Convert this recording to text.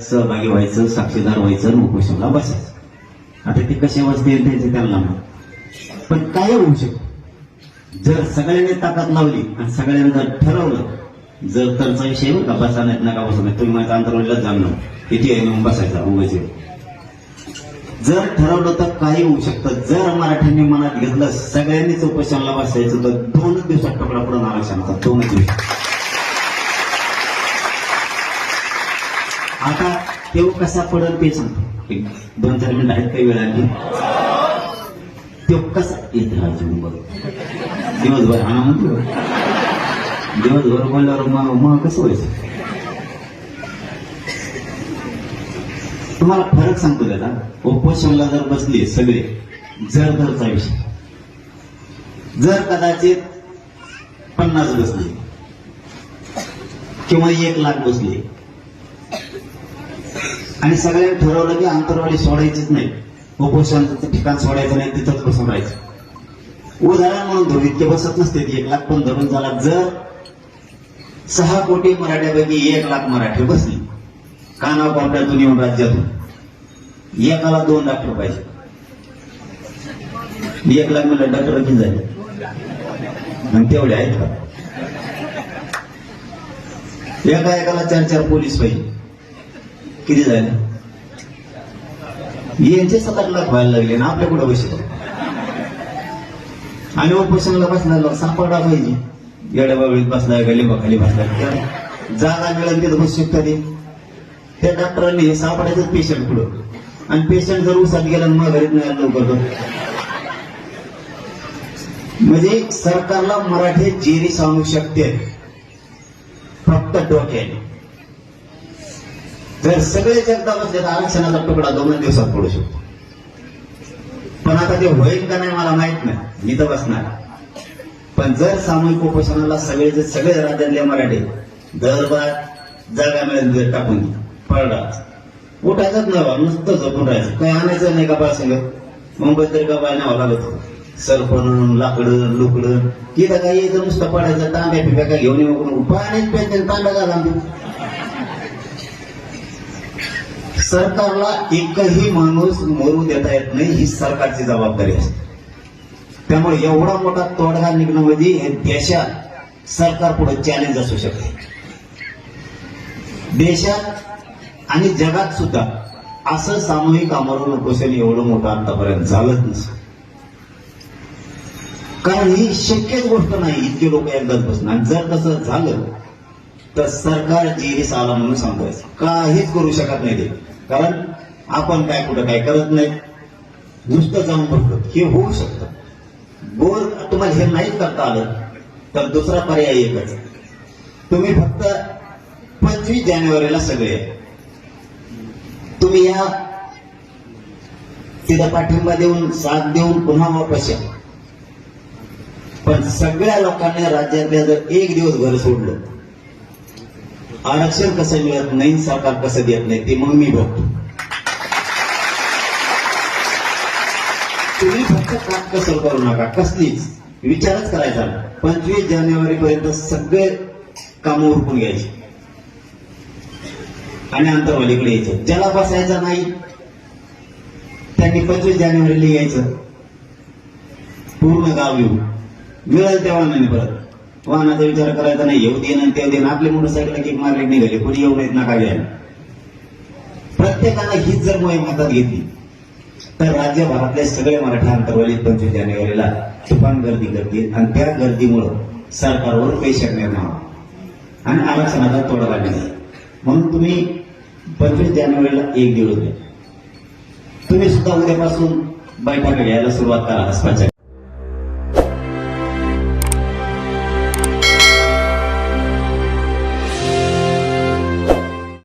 सहभागी व्हायचं साक्षीदार व्हायचं आणि उपोषणाला बसायचं. आता ते कसे बसते त्यांचे त्यांना माहीत. पण काय होऊ शकतं? जर सगळ्यांनी ताकद लावली आणि सगळ्यांनी जर ठरवलं जर तरचा विषय का बसा नाहीत नका बसा नाही तुम्ही माझ्या अंतरवालीलाच जाणं किती आहे मग बसायचा उगाच. जर ठरवलं तर काही होऊ शकतं. जर मराठ्यांनी मनात घेतलं सगळ्यांनीच उपोषणाला बसायचं तर दोनच दिवसात टोकडा पडून आरक्षणाचा दोनच दिवस आता तेव्हा कसा पडल ते सांगतो दोन चार मिनिट आहेत काही वेळ आणखी तो कसा येत राहायचं बघ. दिवसभर हा म्हणतो. दिवसभर बोलल्यावर मग मग कसं व्हायचं? तुम्हाला फरक सांगतो त्याला. उपोषणला जर बसले सगळे जर धरचा विषय. जर कदाचित पन्नास बसले किंवा एक लाख बसले आणि सगळ्यांनी ठरवलं की आंतरवाडी सोडायचीच नाही. उपोषणाचं ठिकाण सोडायचं नाही तिथंच बसून राहायचं. उदाहरण म्हणून धरून इतके बसत नसते एक लाख पण धरून झाला जर सहा कोटी मराठ्यापैकी एक लाख मराठी बसली. कानाव कोपऱ्यातून येऊन राज्यातून. एकाला दोन डॉक्टर पाहिजे एक लाख मला डॉक्टर किती झाले. आणि तेवढे आहेत का? एका एकाला चार चार पोलीस पाहिजे. किती झाले? यांचे सात आठ लाख व्हायला लागले ना आपल्या कुठं बसले आणि उपोषणाला बसला सापडा पाहिजे. येड्या बाबळीत बसलाय का लिंबाखाली बसलाय जागा मिळेल तिथं बसू शकता ते त्या डॉक्टरांनी हे सापडायचं पेशंट पुढं आणि पेशंट जर उसात गेला माघारीत मग नाही लवकर म्हणजे सरकारला मराठी जेरी सांगू शकते फक्त डोक्याने. जर सगळे जनता बसले तर आरक्षणाचा तुकडा दोन दिवसात पडू शकतो. पण आता ते होईल का नाही मला माहीत नाही. मी तर बसणार. पण जर सामूहिक उपोषणाला सगळे जर सगळे राज्यातले मराठी दरबार जागा मिळेल जर टाकून पडला उठायचंच नाही नुसतं झोपून राहायचं. काही आणायचं नाही का बा मुंबईत तरी का बाय न्यावं लागत सरपण लाकडं लुकडं. तिथं काय यायचं नुसतं पडायचं तांब्या पिप्या काय घेऊन येऊ पाण्यात प्यायचं तांब्या घाला सरकारला एकही माणूस मरू देता येत नाही ही सरकारची जबाबदारी असते. त्यामुळे एवढा मोठा तोडगा निघणं म्हणजे हे देशात सरकार पुढे चॅलेंज असू शकते. देशात आणि जगात सुद्धा असं सामूहिक आमरण उपोषण एवढं मोठं आतापर्यंत झालंच नसतं. कारण ही शक्यच गोष्ट नाही इतके लोक एकदाच बसणार. आणि जर तसं झालं तर सरकार जेरीस आला म्हणून सांगायचं काहीच करू शकत नाही ते. कारण आपण काय कुठं काय करत नाही. नुसतं जाऊन बघतो. हे होऊ शकतं. बोर तुम्हाला हे नाही करता आलं तर दुसरा पर्याय एकच. तुम्ही फक्त पंचवीस जानेवारीला सगळे. तुम्ही या तिला पाठिंबा देऊन साथ देऊन पुन्हा वापस या. पण सगळ्या लोकांनी राज्यातल्या जर एक दिवस घर सोडलं आरक्षण कसं मिळत नाही सरकार कसं देत नाही ते मग मी बघतो. तुम्ही फक्त काट कसर करू नका कसलीच. विचारच करायचा पंचवीस जानेवारी पर्यंत सगळे काम उरकून घ्यायचे. आणि अंतरवालीकडे यायचं. ज्याला बसायचं नाही त्यांनी पंचवीस जानेवारीला यायचं. पूर्ण गाव येऊ. मिळेल तेव्हा नाही परत. वाहनाचा विचार करायचा नाही येऊ दे आणि तेव्हा देणं आपली मोटरसायकल किक मारले निघाले. कुणी येऊ नयेत नका घ्यायला प्रत्येकानं हीच जर मोहीम हातात घेतली तर राज्यभरातले सगळे मराठी अंतर्वलित पंचवीस जानेवारीला तुफान गर्दी करतील आणि त्या गर्दीमुळं सरकारवर प्रेशर निर्माण आणि आरक्षणाचा तोडगा निघेल म्हणून तुम्ही पंचवीस जानेवारीला एक दिवस द्या. तुम्ही सुद्धा उद्यापासून बैठक घ्यायला सुरुवात करा हसपाच्या